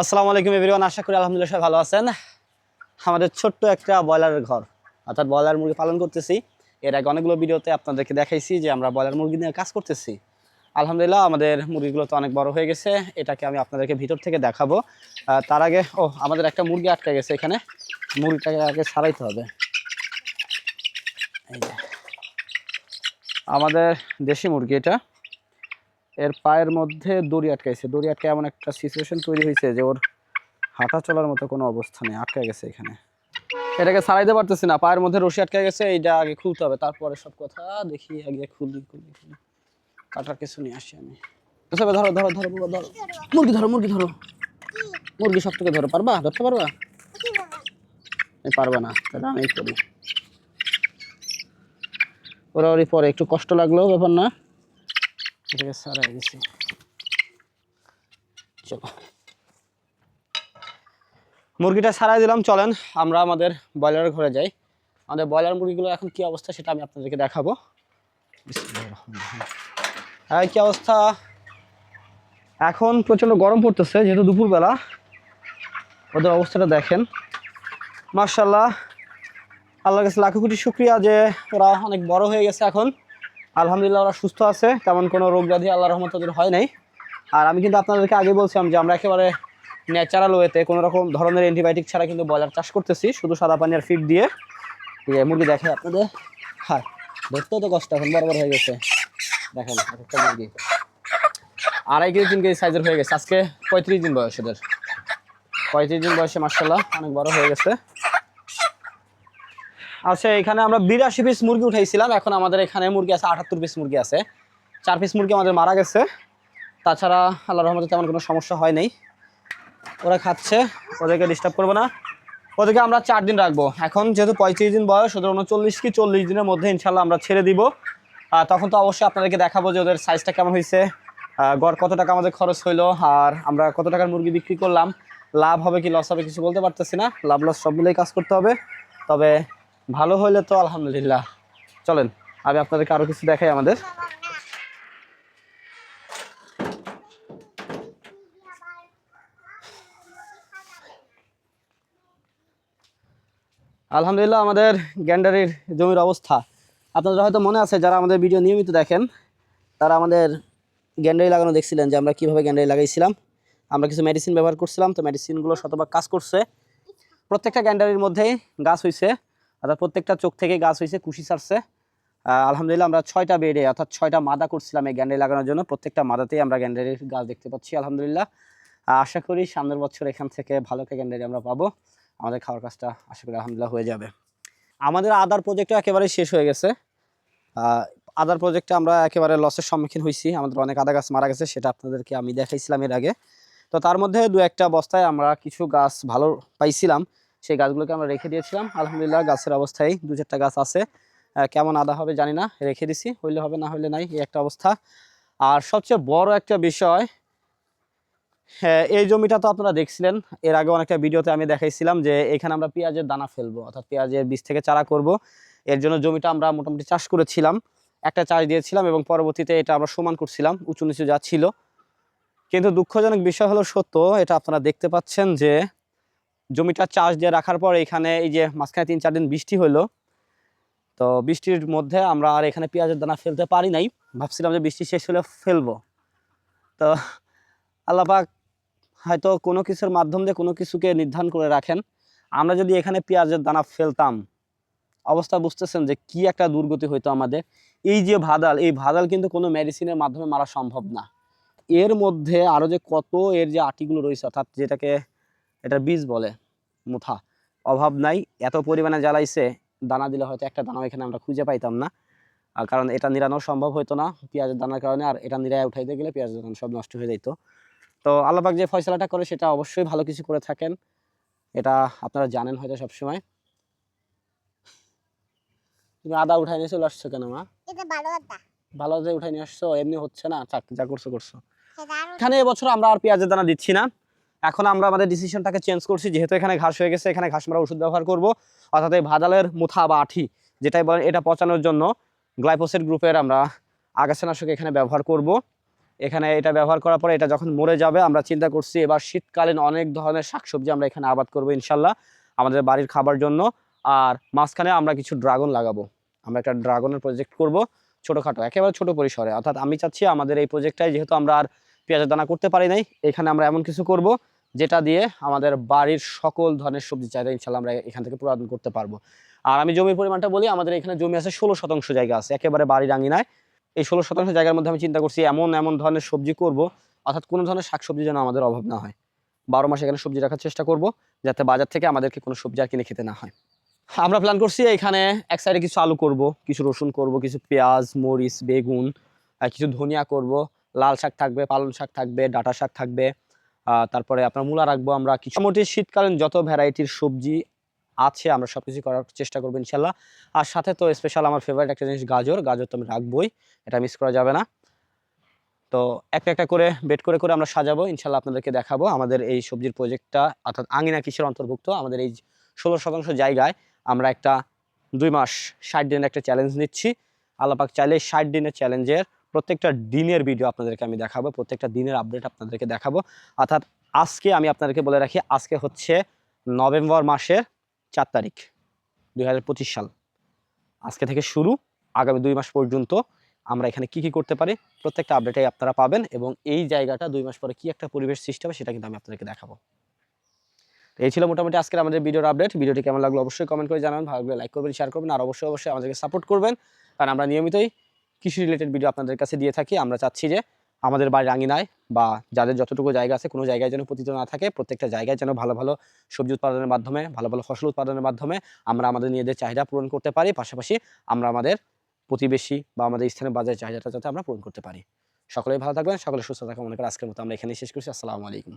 আসসালামু আলাইকুম এভরিওয়ান, আশা করি আলহামদুলিল্লাহ সবাই ভালো আছেন। আমাদের ছোট্ট একটা ব্রয়লারের ঘর, অর্থাৎ ব্রয়লার মুরগি পালন করতেছি। এর আগে অনেকগুলো ভিডিওতে আপনাদেরকে দেখাইছি যে আমরা ব্রয়লার মুরগি নিয়ে কাজ করতেছি। আলহামদুলিল্লাহ, আমাদের মুরগিগুলো তো অনেক বড় হয়ে গেছে, এটাকে আমি আপনাদেরকে ভিতর থেকে দেখাবো। তার আগে, ও, আমাদের একটা মুরগি আটকে গেছে এখানে। মুরগিটাকে আগে ছাড়াইতে হবে। আমাদের দেশি মুরগি এটা। এর পায়ের মধ্যে দড়ি আটকাইছে। দড়ি আটকে এমন একটা সিচুয়েশন তৈরি হয়েছে যে ওর হাঁটা চলার মতো কোনো অবস্থা নেই আটকে গেছে এখানে। এটাকে ছাড়াইতে পারতেছি না পায়ের মধ্যে রশি আটকে গেছে এইটা আগে খুলতে হবে তারপরে সব কথা দেখি আগে খুলি খুলি খুলি কাটার কিছু নিয়ে আসি আমি। তবে ধরো ধরো ধরো বাবা, ধরো। মুরগি ধরো মুরগি ধরো। মুরগি সব থেকে ধরো পারবা? ধরতে পারবা? পারবা না তাহলে আমি করি। ওরা ওরই পরে একটু কষ্ট লাগল ব্যাপার না। এটাকে সারাই দিছি। চলো। মুরগিটা সারাই দিলাম, চলেন আমরা আমাদের ব্রয়লার ঘরে যাই। আমাদের ব্রয়লার মুরগিগুলো এখন কি অবস্থা সেটা আমি আপনাদেরকে দেখাবো। হ্যাঁ কি অবস্থা? এখন প্রচণ্ড গরম পড়তেছে, যেহেতু দুপুরবেলা। ওদের অবস্থাটা দেখেন। মার্শাল্লাহ আল্লাহর কাছে লাখো কোটি শুক্রিয়া যে ওরা অনেক বড় হয়ে গেছে এখন। আলহামদুলিল্লাহ ওরা সুস্থ আছে, তেমন কোনো রোগ ব্যাধি আল্লাহ রহমত ওদের হয় নাই। আর আমি কিন্তু আপনাদেরকে আগে বলছিলাম যে আমরা একেবারে ন্যাচারাল ওয়েতে কোনো রকম ধরনের অ্যান্টিবায়োটিক ছাড়া কিন্তু ব্রয়লার চাষ করতেছি, শুধু সাদা পানি আর ফিড দিয়ে। মুরগি দেখে আপনাদের। হ্যাঁ ধরতেও তো কষ্ট, এখন বড় হয়ে গেছে। দেখেন মুরগি। আড়াই কেজি, তিন কেজি সাইজের হয়ে গেছে। আজকে পঁয়ত্রিশ দিন বয়স এদের। পঁয়ত্রিশ দিন বয়সে মার্শাল্লাহ অনেক বড় হয়ে গেছে। আচ্ছা এখানে আমরা বিরাশি পিস মুরগি উঠাইছিলাম। এখন আমাদের এখানে মুরগি আছে, আটাত্তর পিস মুরগি আছে। চার পিস মুরগি আমাদের মারা গেছে। তাছাড়া আল্লাহ রহমতে তেমন কোনো সমস্যা হয় নাই। ওরা খাচ্ছে, ওদেরকে ডিস্টার্ব করব না। ওদেরকে আমরা চার দিন রাখব। এখন যেহেতু পঁয়ত্রিশ দিন বয়স, ওদের উনচল্লিশ কি চল্লিশ দিনের মধ্যে ইনশাল্লাহ আমরা ছেড়ে দিব। আর তখন তো অবশ্যই আপনাদেরকে দেখাবো যে ওদের সাইজটা কেমন হয়েছে গড় কত টাকা আমাদের খরচ হইল, আর আমরা কত টাকার মুরগি বিক্রি করলাম। লাভ হবে কি লস হবে, কিছু বলতে পারতেছি না। লাভ লস সব মিলেই কাজ করতে হবে। তবে ভালো হইলে তো আলহামদুলিল্লাহ। চলেন, আমি আপনাদেরকে আরও কিছু দেখাই আমাদের। আলহামদুলিল্লাহ, আমাদের গ্যান্ডারির জমির অবস্থা। আপনাদের হয়তো মনে আছে, যারা আমাদের ভিডিও নিয়মিত দেখেন, তারা আমাদের গ্যান্ডারি লাগানো দেখছিলেন যে আমরা কীভাবে গ্যান্ডারি লাগাইছিলাম। আমরা কিছু মেডিসিন ব্যবহার করছিলাম, তো মেডিসিনগুলো শতভাগ কাজ করছে। প্রত্যেকটা গ্যান্ডারির মধ্যেই গাছ হয়েছে অর্থাৎ প্রত্যেকটা চোখ থেকে গাছ হয়েছে কুশি ছাড়ছে আলহামদুলিল্লাহ আমরা ছয়টা বেডে, অর্থাৎ ছয়টা মাদা করছিলাম এই গ্যান্ডারি লাগানোর জন্য। প্রত্যেকটা মাদাতেই আমরা গ্যান্ডারির গাছ দেখতে পাচ্ছি, আলহামদুলিল্লাহ। আশা করি সামনের বছর এখান থেকে ভালো একটা গ্যান্ডারি আমরা পাবো। আমাদের খাওয়ার কাজটা আশা করি আলহামদুলিল্লাহ হয়ে যাবে। আমাদের আদার প্রজেক্টও একেবারে শেষ হয়ে গেছে। আদার প্রজেক্টে আমরা একেবারে লসের সম্মুখীন হয়েছি আমাদের অনেক আদা গাছ মারা গেছে, সেটা আপনাদেরকে আমি দেখাইছিলাম এর আগে। তো তার মধ্যে দু একটা বস্তায় আমরা কিছু গাছ ভালো পাইছিলাম। সেই গাছগুলোকে আমরা রেখে দিয়েছিলাম। আলহামদুলিল্লাহ গাছের অবস্থায় দু চারটা গাছ আছে। কেমন আদা হবে জানি না, রেখে দিছি। হইলে হবে, না হইলে নাই, এই একটা অবস্থা। আর সবচেয়ে বড় একটা বিষয় হ্যাঁ এই জমিটা তো আপনারা দেখছিলেন, এর আগে অনেকটা ভিডিওতে আমি দেখাইছিলাম যে এখানে আমরা পেঁয়াজের দানা ফেলব, অর্থাৎ পেঁয়াজের বীজ থেকে চারা করব। এর জন্য জমিটা আমরা মোটামুটি চাষ করেছিলাম, একটা চাষ দিয়েছিলাম এবং পরবর্তীতে এটা আমরা সমান করছিলাম, উঁচু নিচু যা ছিল। কিন্তু দুঃখজনক বিষয় হলো সত্য, এটা আপনারা দেখতে পাচ্ছেন যে জমিটা চাষ দিয়ে রাখার পর এখানে এই যে মাঝখানে তিন চার দিন বৃষ্টি হলো তো বৃষ্টির মধ্যে আমরা আর এখানে পেঁয়াজের দানা ফেলতে পারি নাই। ভাবছিলাম যে বৃষ্টি শেষ হলে ফেলব। তো আল্লাপাক হয়তো কোনো কিছুর মাধ্যম দিয়ে কোনো কিছুকে নির্ধারণ করে রাখেন। আমরা যদি এখানে পেঁয়াজের দানা ফেলতাম, অবস্থা বুঝতেছেন যে কি একটা দুর্গতি হইতো আমাদের। এই যে ভাদাল, এই ভাদাল কিন্তু কোনো মেডিসিনের মাধ্যমে মারা সম্ভব না। এর মধ্যে আরও যে কত এর যে আটিগুলো রয়েছে, অর্থাৎ যেটাকে এটা বীজ বলে মুথা। অভাব নাই এত পরিমাণে জ্বালাইছে দানা দিলে হয়তো একটা দানা এখানে আমরা খুঁজে পাইতাম না। আর কারণ এটা নিরানো সম্ভব হতো না পেঁয়াজের দানার কারণে আর এটা নিরায় উঠাইতে গেলে পেঁয়াজের দানা সব নষ্ট হয়ে যেত তো আল্লাপাক যে ফয়সলাটা করে সেটা অবশ্যই ভালো কিছু করে থাকেন। এটা আপনারা জানেন হয়তো সবসময়। তুমি আদা উঠাই নিয়ে চলে আসছো কেন মা? ভালো যে উঠাই নিয়ে আসছো এমনি হচ্ছে না? চাক যা করছ করছ। এখানে এবছর আমরা আর পেঁয়াজের দানা দিচ্ছি না। এখন আমরা আমাদের ডিসিশনটাকে চেঞ্জ করছি, যেহেতু এখানে ঘাস হয়ে গেছে, এখানে ঘাস মারা ওষুধ ব্যবহার করব। অর্থাৎ এই ভাদালের মুথা বা আঠি যেটাই বলেন, এটা পচানোর জন্য গ্লাইপোসেট গ্রুপের আমরা আগাছানাশক এখানে ব্যবহার করব। এখানে এটা ব্যবহার করার পরে এটা যখন মরে যাবে, আমরা চিন্তা করছি এবার শীতকালীন অনেক ধরনের শাকসবজি আমরা এখানে আবাদ করব ইনশাল্লাহ আমাদের বাড়ির খাবার জন্য। আর মাঝখানে আমরা কিছু ড্রাগন লাগাবো। আমরা একটা ড্রাগনের প্রজেক্ট করব ছোটোখাটো, একেবারে ছোট পরিসরে। অর্থাৎ আমি চাচ্ছি আমাদের এই প্রজেক্টটাই যেহেতু আমরা আর পেঁয়াজের দানা করতে পারি নাই, এখানে আমরা এমন কিছু করব যেটা দিয়ে আমাদের বাড়ির সকল ধরনের সবজি চাহিদা ইনশাল্লাহ আমরা এখান থেকে পূরণ করতে পারব। আর আমি জমির পরিমাণটা বলি, আমাদের এখানে জমি আছে ষোলো শতাংশ জায়গা আছে, একেবারে বাড়ির আঙিনায় এই ষোলো শতাংশ জায়গার মধ্যে আমি চিন্তা করছি এমন এমন ধরনের সবজি করব, অর্থাৎ কোনো ধরনের শাকসবজি যেন আমাদের অভাব না হয়। বারো মাস এখানে সবজি রাখার চেষ্টা করব, যাতে বাজার থেকে আমাদেরকে কোনো সবজি আর কিনে খেতে না হয়। আমরা প্ল্যান করছি এখানে এক সাইডে কিছু আলু করব, কিছু রসুন করব, কিছু পেঁয়াজ, মরিচ, বেগুন কিছু ধনিয়া করব। লাল শাক থাকবে, পালং শাক থাকবে, ডাটা শাক থাকবে। তারপরে আপনার মূলা রাখব আমরা কিছু। মোটামুটি শীতকালীন যত ভ্যারাইটির সবজি আছে আমরা সব কিছু করার চেষ্টা করব ইনশাল্লাহ। আর সাথে তো স্পেশাল আমার ফেভারিট একটা জিনিস গাজর। গাজর তো আমি রাখবোই, এটা মিস করা যাবে না। তো একটা একটা করে বেড করে করে আমরা সাজাবো, ইনশাল্লাহ আপনাদেরকে দেখাবো আমাদের এই সবজির প্রজেক্টটা অর্থাৎ আঙিনা কিসের অন্তর্ভুক্ত, আমাদের এই ষোলো শতাংশ জায়গায় আমরা একটা দুই মাস ষাট দিনের একটা চ্যালেঞ্জ নিচ্ছি। আল্লাপাক চাইলে ষাট দিনের চ্যালেঞ্জের প্রত্যেকটা দিনের ভিডিও আপনাদেরকে আমি দেখাবো, প্রত্যেকটা দিনের আপডেট আপনাদেরকে দেখাবো। অর্থাৎ আজকে আমি আপনাদেরকে বলে রাখি, আজকে হচ্ছে নভেম্বর মাসের চার তারিখ দু হাজার পঁচিশ সাল। আজকে থেকে শুরু, আগামী দুই মাস পর্যন্ত আমরা এখানে কি কি করতে পারি, প্রত্যেকটা আপডেটাই আপনারা পাবেন এবং এই জায়গাটা দুই মাস পরে কি একটা পরিবেশ সৃষ্টি হবে সেটা কিন্তু আমি আপনাদেরকে দেখাবো। এই ছিল মোটামুটি আজকের আমাদের ভিডিওর আপডেট ভিডিওটি কেমন লাগল অবশ্যই কমেন্ট করে জানান ভালো লাগলে লাইক করবেন শেয়ার করবেন, আর অবশ্যই অবশ্যই আমাদেরকে সাপোর্ট করবেন। কারণ আমরা নিয়মিতই কৃষি রিলেটেড ভিডিও আপনাদের কাছে দিয়ে থাকি। আমরা চাচ্ছি যে আমাদের বাড়ির আঙিনায় বা যাদের যতটুকু জায়গা আছে, কোনো জায়গায় যেন পতিত না থাকে, প্রত্যেকটা জায়গায় যেন ভালো ভালো সবজি উৎপাদনের মাধ্যমে, ভালো ভালো ফসল উৎপাদনের মাধ্যমে আমরা আমাদের নিজেদের চাহিদা পূরণ করতে পারি। পাশাপাশি আমরা আমাদের প্রতিবেশী বা আমাদের স্থানীয় বাজারের চাহিদাটা যাতে আমরা পূরণ করতে পারি। সকলেই ভালো থাকবেন, সকলে সুস্থ থাকা মনে করে আজকের মতো আমরা এখানেই শেষ করছি। আসসালামু আলাইকুম।